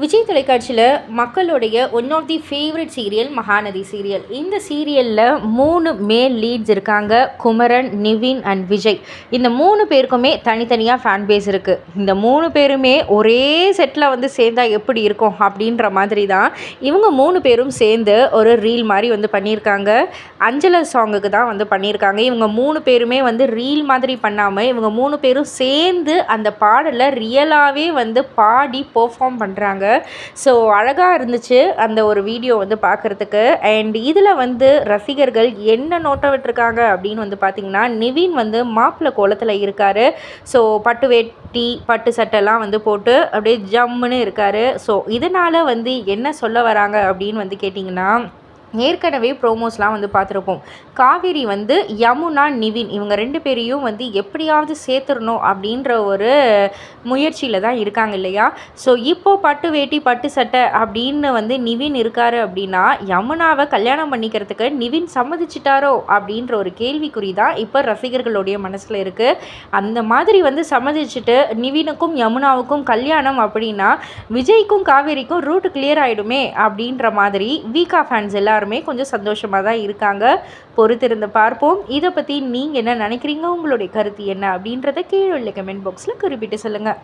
விஜய் தொலைக்காட்சியில் மக்களுடைய one of the favourite serial Mahanadi serial இந்த சீரியலில் மூணு மேல் லீட்ஸ் இருக்காங்க குமரன் நிவின் அண்ட் விஜய். இந்த மூணு பேருக்குமே தனித்தனியாக ஃபேன் பேஸ் இருக்குது இந்த மூணு பேருமே ஒரே செட்டில் வந்து சேர்ந்தால் எப்படி இருக்கும் அப்படின்ற மாதிரி தான் இவங்க மூணு பேரும் சேர்ந்து ஒரு ரீல் மாதிரி வந்து பண்ணியிருக்காங்க. அஞ்சல சாங்குக்கு தான் வந்து பண்ணியிருக்காங்க. இவங்க மூணு பேருமே வந்து ரீல் மாதிரி பண்ணாமல் இவங்க மூணு பேரும் சேர்ந்து அந்த பாடலை ரியலாகவே வந்து பாடி பெர்ஃபார்ம் பண்ணுறாங்க ஸோ அழகாக இருந்துச்சு அந்த ஒரு வீடியோ வந்து பார்க்குறதுக்கு அண்ட் இதில் வந்து ரசிகர்கள் என்ன நோட்டம் விட்டுருக்காங்க அப்படின்னு வந்து பார்த்திங்கன்னா நிவின் வந்து மாப்பிள்ளை கோலத்தில் இருக்கார். ஸோ பட்டு வேட்டி பட்டு சட்டைலாம் வந்து போட்டு அப்படியே ஜம்முன்னு இருக்கார். ஸோ இதனால் வந்து என்ன சொல்ல வராங்க அப்படின்னு வந்து கேட்டிங்கன்னா ஏற்கனவே ப்ரோமோஸ்லாம் வந்து பார்த்துருப்போம். காவேரி வந்து யமுனா நிவின் இவங்க ரெண்டு பேரையும் வந்து எப்படியாவது சேர்த்துடணும் அப்படின்ற ஒரு முயற்சியில் தான் இருக்காங்க இல்லையா? ஸோ இப்போது பட்டு வேட்டி பட்டு சட்டை அப்படின்னு வந்து நிவின் இருக்காரு அப்படின்னா யமுனாவை கல்யாணம் பண்ணிக்கிறதுக்கு நிவின் சம்மதிச்சிட்டாரோ அப்படின்ற ஒரு கேள்விக்குறி தான் இப்போ ரசிகர்களுடைய மனசில் இருக்குது அந்த மாதிரி வந்து சம்மதிச்சுட்டு நிவினுக்கும் யமுனாவுக்கும் கல்யாணம் அப்படின்னா விஜய்க்கும் காவேரிக்கும் ரூட் கிளியர் ஆகிடுமே அப்படின்ற மாதிரி வீக்கா ஃபேன்ஸ் எல்லாரும் எல்லாருமே கொஞ்சம் சந்தோஷமாக தான் இருக்காங்க. பொறுத்திருந்து பார்ப்போம். இதை பற்றி நீங்கள் என்ன நினைக்கிறீங்க? உங்களுடைய கருத்து என்ன? அப்படின்றத கீழே உள்ள கமெண்ட் பாக்ஸில் குறிப்பிட்டு சொல்லுங்கள்